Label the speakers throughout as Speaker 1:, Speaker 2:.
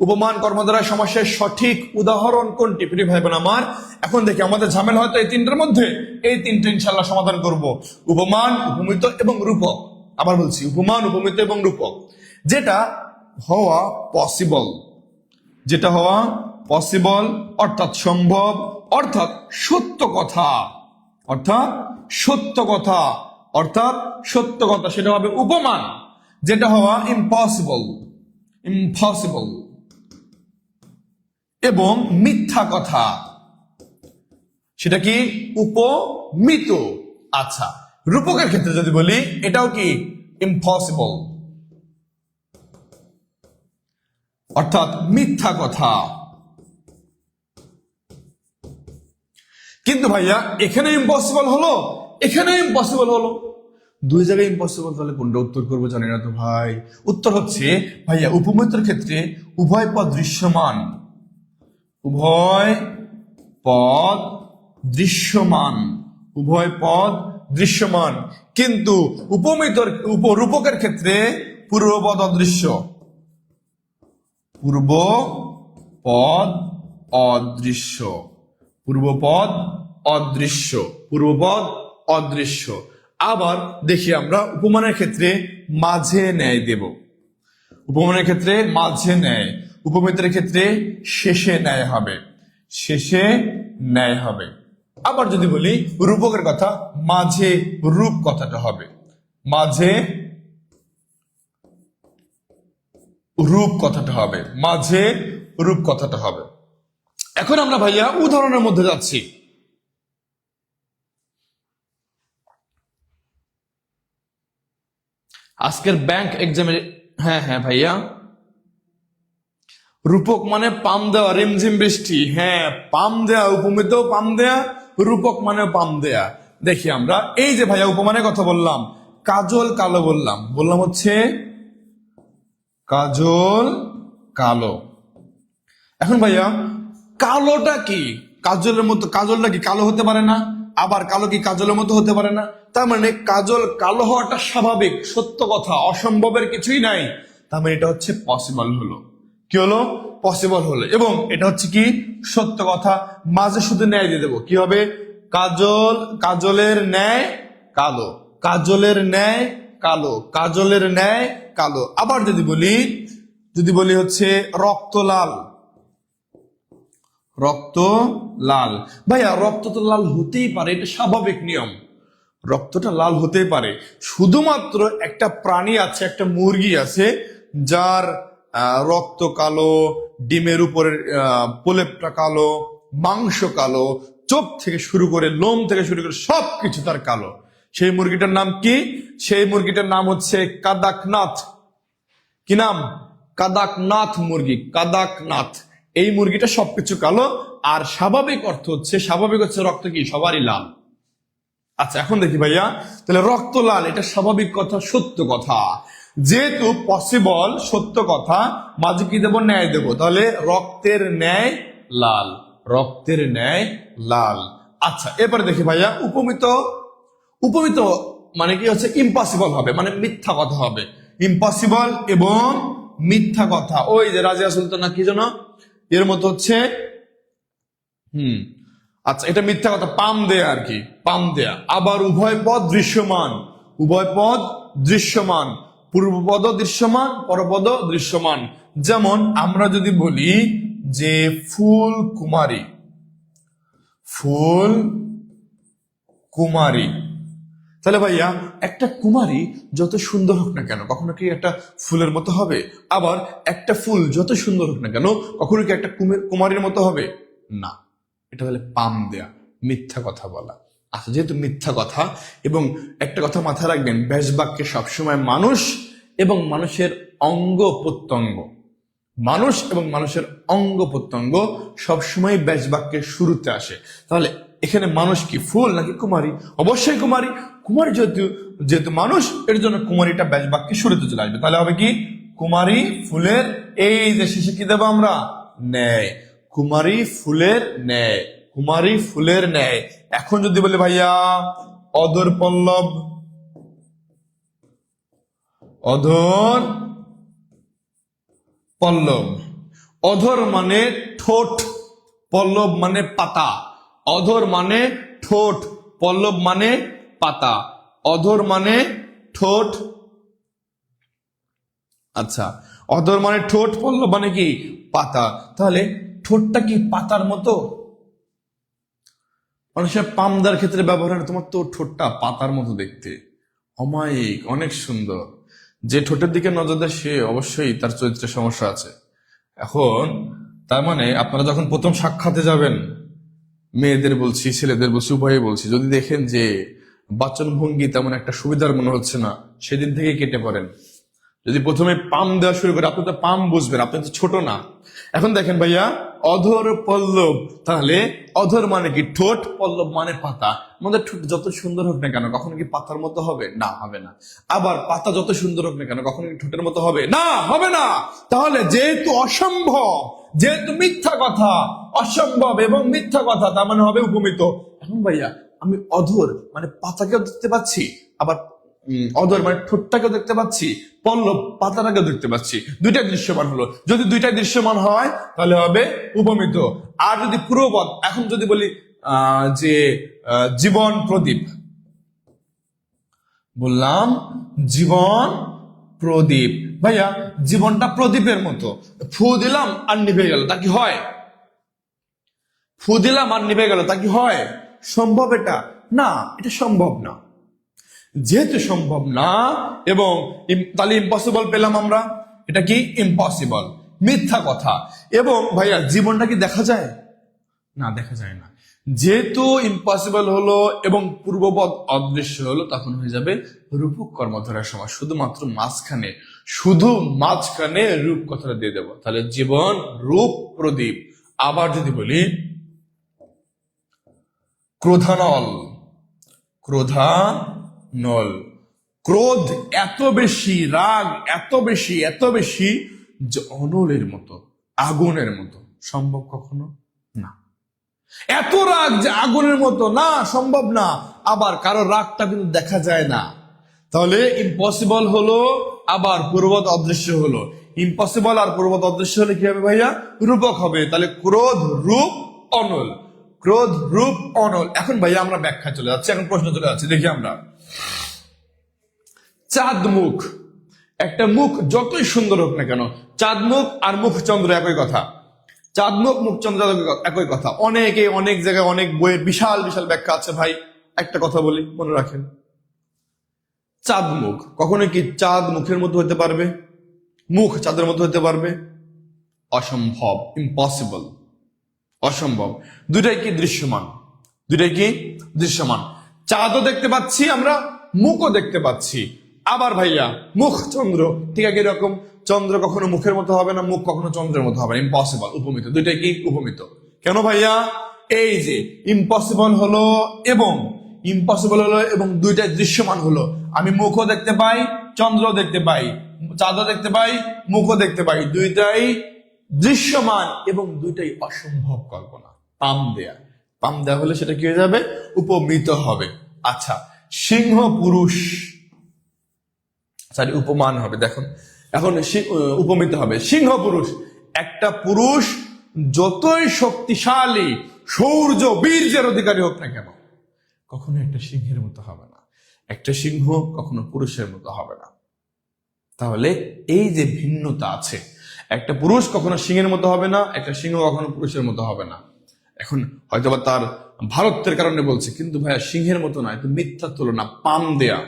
Speaker 1: উপমান কর্মদ্বারা সমস্যার সঠিক উদাহরণ কোনটি? প্রিয় ভাই বোন আমার, এখন দেখি আমাদের ঝামেলা হয়তো এই তিনটার মধ্যে এই তিনটে ইনশাল্লাহ সমাধান করব। উপমান, উপমিত এবং রূপক। আবার বলছি, উপমান, উপমিত এবং রূপক। যেটা হওয়া পসিবল যেটা হওয়া পসিবল অর্থাৎ সম্ভব, অর্থাৎ সত্য কথা। অর্থাৎ সত্য কথা। অর্থাৎ সত্য কথা, সেটা হবে উপমান। যেটা হওয়া ইম্পসিবল ইম্পসিবল এবং মিথ্যা কথা। সেটা কি? উপমিত। আচ্ছা রূপকের ক্ষেত্রে যদি বলি, এটাও কি ইম্পসিবল অর্থাৎ মিথ্যা কথা। কিন্তু ভাইয়া, এখানে ইম্পসিবল হলো? এখানে ইম্পসিবল হলো। দুই জায়গায় ইম্পসিবল তাহলে কোনটা উত্তর করব জানি না তো ভাই? উত্তর হচ্ছে, ভাইয়া, উপমিতর ক্ষেত্রে উভয় পদ দৃশ্যমান। উভয় পদ দৃশ্যমান। উভয় পদ দৃশ্যমান। কিন্তু উপমিতর, উপরূপকের ক্ষেত্রে পূর্বপদ অদৃশ্য। পূর্ব পদ অদৃশ্য। পূর্বপদ অদৃশ্য। পূর্বপদ অদৃশ্য। আবার দেখি আমরা উপমানের ক্ষেত্রে মাঝে ন্যায় দেব। উপমানের ক্ষেত্রে মাঝে ন্যায়। উপমিতের ক্ষেত্রে শেষে ন্যায় হবে। শেষে ন্যায় হবে। আবার যদি বলি, রূপকের কথা, মাঝে রূপ কথাটা হবে। মাঝে রূপ কথাটা হবে। মাঝে রূপ কথাটা হবে। এখন আমরা ভাইয়া উদাহরণের মধ্যে যাচ্ছি। আজকের ব্যাংক এক্সামের হ্যাঁ হ্যাঁ ভাইয়া। রূপক মানে পাম দেওয়া রিমঝিম বৃষ্টি। হ্যাঁ পাম দেয়া উপমিত পাম দেয়া, রূপক মানে পাম দেয়া। দেখি আমরা, এই যে ভাইয়া উপমানের কথা বললাম, কাজল কালো বললাম। বললাম হচ্ছে কাজল কালো। এখন ভাইয়া, কালোটা কি? কাজলের মতো, কাজলটা কি কালো হতে পারে না? আবার কালো কি কাজলের মতো হতে পারে না? তার মানে কাজল কালো হওয়াটা স্বাভাবিক, সত্য কথা, অসম্ভবের কিছুই নাই। তার মানে এটা হচ্ছে পসিবল হলো। কি হলো? পসিবল হলো। এবং এটা হচ্ছে কি? সত্য কথা। মাঝে শুধু ন্যায় দিয়ে দেবো। কি হবে? কাজল, কাজলের ন্যায় কালো। কাজলের ন্যায় কালো। কাজলের ন্যায় কালো। আবার যদি বলি যদি বলি হচ্ছে রক্ত লাল। রক্ত লাল। ভাইয়া, রক্ত তো লাল হতেই পারে, এটা স্বাভাবিক নিয়ম। রক্তটা লাল হতেই পারে। শুধুমাত্র একটা প্রাণী আছে, একটা মুরগি আছে, যার রক্ত কালো ডিমের উপরের আহ, প্রলেপটা কালো মাংস কালো চোখ থেকে শুরু করে লোম থেকে শুরু করে সব কিছু তার কালো। সেই মুরগিটার নাম কি? সেই মুরগিটার নাম হচ্ছে কাদাকনাথ। কি নাম? কাদাকনাথ মুরগি কাদাকনাথ। এই মুরগিটা সবকিছু কালো আর স্বাভাবিক অর্থ হচ্ছে স্বাভাবিক হচ্ছে রক্ত কি? সবারই লাল। আচ্ছা এখন দেখি ভাইয়া। তাহলে রক্ত লাল এটা স্বাভাবিক কথা সত্য কথা। যেহেতু পসিবল সত্য কথা, মাঝে কি দেবো? ন্যায় দেবো। তাহলে রক্তের ন্যায় লাল। রক্তের ন্যায় লাল। আচ্ছা এবারে দেখি ভাইয়া, উপমিত। উপমিত মানে কি হচ্ছে? ইম্পসিবল হবে মানে মিথ্যা কথা হবে। ইম্পসিবল এবং মিথ্যা কথা। ওই যে রাজিয়া সুলতানা, কি যেন? এর মতো হচ্ছে, হুম। আচ্ছা এটা মিথ্যা কথা, পাম দেয়া আর কি, পাম দেয়া। আবার উভয় পদ দৃশ্যমান, উভয় পদ দৃশ্যমান। পূর্বপদ দৃশ্যমান, পরপদ দৃশ্যমান। যেমন আমরা যদি বলি যে ফুল কুমারী ফুল কুমারী। তাহলে ভাইয়া, একটা কুমারী যত সুন্দর হোক না কেন, কখনো কি একটা ফুলের মতো হবে? আবার একটা ফুল যত সুন্দর হোক না কেন, কখনো কি একটা কুমে- কুমারীর মতো হবে? না। এটা হলে পাম দেয়া, মিথ্যা কথা বলা। আচ্ছা যেহেতু মিথ্যা কথা। এবং একটা কথা মাথায় রাখবেন ব্যাসবাক্যে সবসময় মানুষ এবং মানুষের অঙ্গ প্রত্যঙ্গ। মানুষ এবং মানুষের অঙ্গ প্রত্যঙ্গ সবসময় ব্যাসবাক্যের শুরুতে আসে। তাহলে এখানে মানুষ কি, ফুল নাকি কুমারী? অবশ্যই কুমারী। কুমারী যেহেতু যেহেতু মানুষ, এর জন্য কুমারীটা ব্যাসবাক্যে শুরুতে চলে আসবে। তাহলে হবে কি? কুমারী ফুলের, এই যে শেষে কি দেবো আমরা? ন্যায়। কুমারী ফুলের ন্যায়। কুমারী ফুলের ন্যায়। এখন যদি বলি, ভাইয়া, অধর পল্লব অধর পল্লব। অধর মানে ঠোঁট, পল্লব মানে পাতা। অধর মানে ঠোঁট, পল্লব মানে পাতা। অধর মানে ঠোঁট আচ্ছা অধর মানে ঠোঁট, পল্লব মানে কি? পাতা। তাহলে ঠোঁটটা কি পাতার মতো? মানুষের পামদার ক্ষেত্রে ব্যবহার হয়, তোমার তো ঠোঁটটা পাতার মতো দেখতে। অমায়িক অনেক সুন্দর। যে ঠোঁটের দিকে নজর দেয় সে অবশ্যই তার চরিত্রের সমস্যা আছে। এখন তার মানে আপনারা যখন প্রথম সাক্ষাতে যাবেন মেয়েদের বলছি ছেলেদের বলছি উভয়ে বলছি যদি দেখেন যে বাচন ভঙ্গি তেমন একটা সুবিধার মনে হচ্ছে না সেদিন থেকে কেটে পড়েন। যদি প্রথমে পাম দেওয়া শুরু করে আপনি তো পাম বুঝবেন আপনি তো ছোট না। এখন দেখেন ভাইয়া অধর পল্লব। তাহলে অধর মানে কি ঠোঁট, পল্লব মানে পাতা। আমাদের ঠোঁট যত সুন্দর হোক না কেন, কখনো কি পাতার মতো হবে? না হবে না। আবার পাতা যত সুন্দর হোক না কেন, কখনো কি ঠোঁটের মতো হবে? না হবে না! তাহলে যেহেতু অসম্ভব, যেহেতু মিথ্যা কথা, অসম্ভব এবং মিথ্যা কথা, তার মানে হবে উপমিত। এখন ভাইয়া, আমি অধর মানে পাতাকেও দেখতে পাচ্ছি আবার অধর মানে ঠোঁটটাকেও দেখতে পাচ্ছি পল্লব পাতাটাকেও দেখতে পাচ্ছি। দুইটাই দৃশ্যমান হলো। যদি দুইটাই দৃশ্যমান হয়, তাহলে হবে উপমিত। আর যদি পূর্বপদ এখন যদি বলি যে জীবন প্রদীপ। বললাম, জীবন প্রদীপ। ভাইয়া, জীবনটা প্রদীপের মতো। ফু দিলাম, আর নিভে গেল। তা কি হয়? ফু দিলাম, আর নিভে গেল। তা কি হয়? সম্ভব এটা? না, এটা সম্ভব না। যেহেতু সম্ভব না, এবং তাহলে ইম্পসিবল পেলাম আমরা। এটা কি? ইম্পসিবল মিথ্যা কথা। এবং ভাইয়া, জীবনটা কি দেখা যায়? না, দেখা যায় না। যেহেতু ইম্পসিবল হলো এবং পূর্ববৎ অদৃশ্য হলো, তখন হয়ে যাবে রূপক কর্মধারার সময়। শুধুমাত্র মাঝখানে, শুধু মাঝখানে রূপ কথাটা দিয়ে দেবো। তাহলে জীবন রূপ প্রদীপ। আবার যদি বলি, ক্রোধানল। ক্রোধানল ক্রোধ এত বেশি, রাগ এত বেশি এত বেশি যে অনলের মতো, আগুনের মতো, সম্ভব কখনো? না। এত রাগ যে আগুনের মতো, না, সম্ভব না। আবার কারও রাগটা কিন্তু দেখা যায় না। তাহলে ইম্পসিবল হলো, আবার পূর্বত অদৃশ্য হলো। ইম্পসিবল আর পূর্বত অদৃশ্য হলে কি হবে ভাইয়া? রূপক হবে। তাহলে ক্রোধ রূপ অনল। ক্রোধ রূপ অনল। এখন ভাইয়া আমরা ব্যাখ্যা চলে যাচ্ছি, এখন প্রশ্ন চলে যাচ্ছে। দেখি আমরা। চাঁদ মুখ। একটা মুখ যতই সুন্দর হোক না কেন, চাঁদ মুখ আর মুখ চন্দ্র একই কথা। চাঁদ মুখ মুখ চন্দ্র একই কথা। অনেকে অনেক জায়গায় অনেক বইয়ের বিশাল বিশাল ব্যাখ্যা আছে ভাই। একটা কথা বলি, মনে রাখেন। চাঁদ মুখ। কখনো কি চাঁদ মুখের মতো হতে পারবে? মুখ চাঁদের মতো হতে পারবে? অসম্ভব ইম্পসিবল অসম্ভব। দুটাই কি দৃশ্যমান? দুটাই কি দৃশ্যমান? চাঁদও দেখতে পাচ্ছি, আমরা মুখও দেখতে পাচ্ছি। আবার ভাইয়া, মুখ চন্দ্র। ঠিক আছে এরকম চন্দ্র কখনো মুখের মতো হবে না, মুখ কখনো চন্দ্রের মতো হবে না। ইম্পসিবল উপমিত। দুইটাই কি উপমিত? কেন ভাইয়া? এই যে ইম্পসিবল হলো এবং ইম্পসিবল হলো এবং দুইটাই দৃশ্যমান হলো। আমি মুখও দেখতে পাই চন্দ্র দেখতে পাই, চাঁদও দেখতে পাই, মুখও দেখতে পাই। দুইটাই দৃশ্যমান এবং দুইটাই অসম্ভব কল্পনা। পাম দেয়া। পাম দেয়া হলে সেটা কি হয়ে যাবে? উপমিত হবে। আচ্ছা সিংহ পুরুষ সরি উপমান হবে, দেখুন, এখন উপমিত হবে, সিংহ পুরুষ, একটা পুরুষ যতই শক্তিশালী, সৌর্য, বীর্যের অধিকারী হোক না কেন কখনো একটা সিংহের মতো হবে না, একটা সিংহ কখনো পুরুষের মতো হবে না। তাহলে এই যে ভিন্নতা আছে, একটা পুরুষ কখনো সিংহের মতো হবে না, একটা সিংহ কখনো পুরুষের মতো হবে না। এখন হয়তোবা তার ভারতের কারণে বলছে, কিন্তু ভাইয়া সিংহের মতো না, একটু মিথ্যা তুলনা, পাম দেয়া।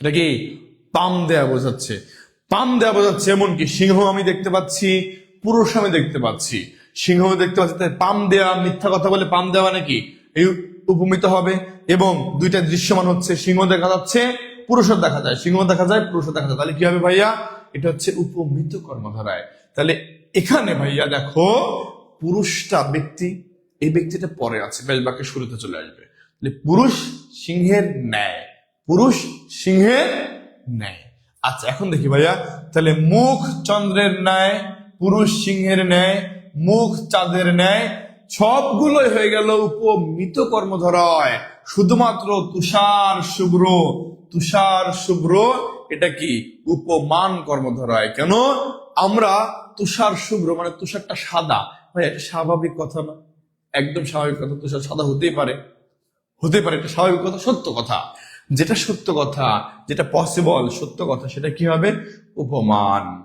Speaker 1: এটা কি পাম দেয়া বোঝাচ্ছে? পাম দেয়া বোঝাচ্ছে এমনকি সিংহ আমি দেখতে পাচ্ছি, পুরুষ আমি দেখতে পাচ্ছি। সিংহ দেখতে পাচ্ছি, তাই পাম দেয়া, মিথ্যা কথা বলে পাম দেওয়া নাকি এই উপমিত হবে, এবং দুইটা দৃশ্যমান হচ্ছে, সিংহ দেখা যাচ্ছে, পুরুষও দেখা যায়। সিংহ দেখা যায়, পুরুষও দেখা যায়। তাহলে কি হবে ভাইয়া? এটা হচ্ছে উপমিত কর্মধারায়। তাহলে এখানে ভাইয়া দেখো, পুরুষটা ব্যক্তি এই ব্যক্তিটা পরে আছে বেশ বাক্যের শুরুতে চলে আসবে। পুরুষ সিংহের ন্যায়, পুরুষ সিংহের ন্যায়। আচ্ছা এখন দেখি ভাইয়া, তাহলে মুখ চন্দ্রের ন্যায়, পুরুষ সিংহের ন্যায়, মুখ চাঁদের ন্যায়, সবগুলোই হয়ে গেল উপমিত কর্মধরায়। শুধুমাত্র তুষার শুভ্র তুষার শুভ্র, এটা কি উপমান কর্মধরায়? কেন? আমরা তুষার শুভ্র মানে তুষারটা সাদা। ভাই এটা স্বাভাবিক কথা না? একদম স্বাভাবিক কথা তুষার সাদা হতেই পারে। হতে পারে, এটা স্বাভাবিক কথা, সত্য কথা। যেটা সত্য কথা, যেটা পসিবল সত্য কথা, সেটা কি হবে? উপমান।